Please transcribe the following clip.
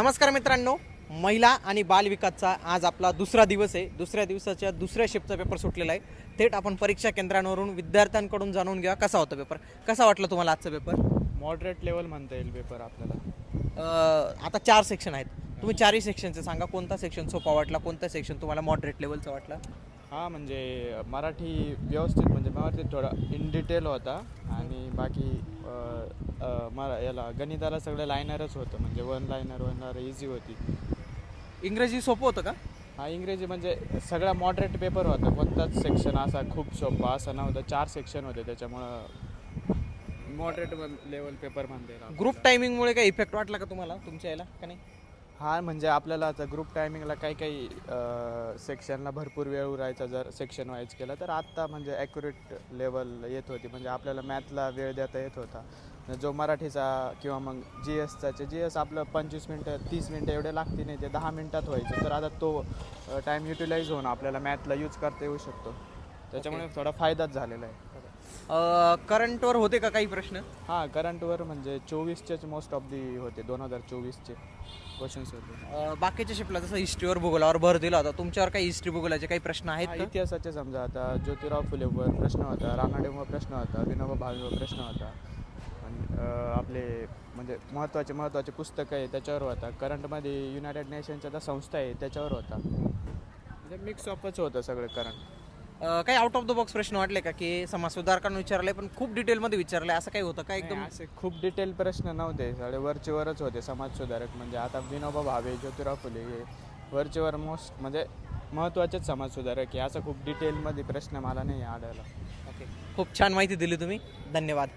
नमस्कार मित्रांनो महिला आणि बाल विकासचा आज आपला दुसरा दिवस आहे. दुसऱ्या दिवसाच्या दुसऱ्या शिफ्टचा पेपर सुटलेला आहे. थेट आपण परीक्षा केंद्रांवरून विद्यार्थ्यांकडून जाणून घ्या कसा होता पेपर कसा वाटला तुम्हाला आजचा पेपर मॉडरेट लेवल म्हणता येईल पेपर आपल्याला. अं, आता चार सेक्शन आहेत. तुम्ही चारही सेक्शनचे सांगा कोणता सेक्शन सोपा वाटला कोणता सेक्शन तुम्हाला मॉडरेट लेवलचा वाटला? हा म्हणजे मराठी व्यवस्थित म्हणजे मराठी थोडा इन डिटेल होता. बाकी मरा याला गणिताला सगळं लायनरच होतं. म्हणजे one liner one liner easy होती. इंग्रजी सोपं होतं का? हा इंग्रजी म्हणजे सगळा मॉडरेट पेपर होता. कोणताच सेक्शन असा खूप सोपा असा नव्हता. चार सेक्शन होते त्याच्यामुळं मॉडरेट लेवल पेपर म्हणता ग्रुप टायमिंगमुळे काही इफेक्ट वाटला का तुम्हाला तुमच्या याला? का नाही? हा म्हणजे आपल्याला आता ग्रुप टायमिंगला काही काही सेक्शनला भरपूर वेळ उरायचा जर सेक्शन वाईज केलं तर आत्ता म्हणजे ॲक्युरेट लेवल येत होती. म्हणजे आपल्याला मॅथला वेळ देता येत होता. जो मराठीचा किंवा मग जी एसचा जी एस आपलं पंचवीस मिनटं तीस मिनटं एवढे लागते नाही ते दहा मिनटात व्हायचं. तर आता तो टाईम युटिलाइज होऊन आपल्याला मॅथला यूज करता येऊ शकतो. त्याच्यामुळे थोडा फायदाच झालेला आहे. करंटवर होते का काही प्रश्न? हां करंटवर म्हणजे चोवीसचेच मोस्ट ऑफ दी होते दोन हजार चोवीसचे क्वेश्चन्स होते. अं, बाकीच्या शिफ्टला जसं हिस्ट्रीवर भूगोलावर भर दिला होता तुमच्यावर काही हिस्ट्री भूगोलाचे काही प्रश्न आहेत हा, का? इतिहासाचे समजा आता ज्योतिराव फुलेवर प्रश्न होता रानाडेवर प्रश्न होता विनोबा भावेवर प्रश्न होता. आणि अं, आपले म्हणजे महत्त्वाचे महत्त्वाचे पुस्तकं आहे त्याच्यावर होता. करंटमध्ये युनायटेड नेशनच्या त्या संस्था आहे त्याच्यावर होता. म्हणजे मिक्स ऑफच होतं सगळं करंट काही आउट ऑफ द बॉक्स प्रश्न वाटले का? की समाज सुधारकांना विचारले पण खूप डिटेलमध्ये विचारले असं काही होतं का एकदम? असे खूप डिटेल प्रश्न नव्हते. सगळे वरचेवरच होते समाज सुधारक. म्हणजे आता विनोबा भावे ज्योतिराव फुले हे वरचेवर मोस्ट म्हणजे महत्त्वाचेच समाज सुधारक आहे. असं खूप डिटेलमध्ये प्रश्न मला नाही आढळला. ओके खूप छान माहिती दिली तुम्ही. धन्यवाद.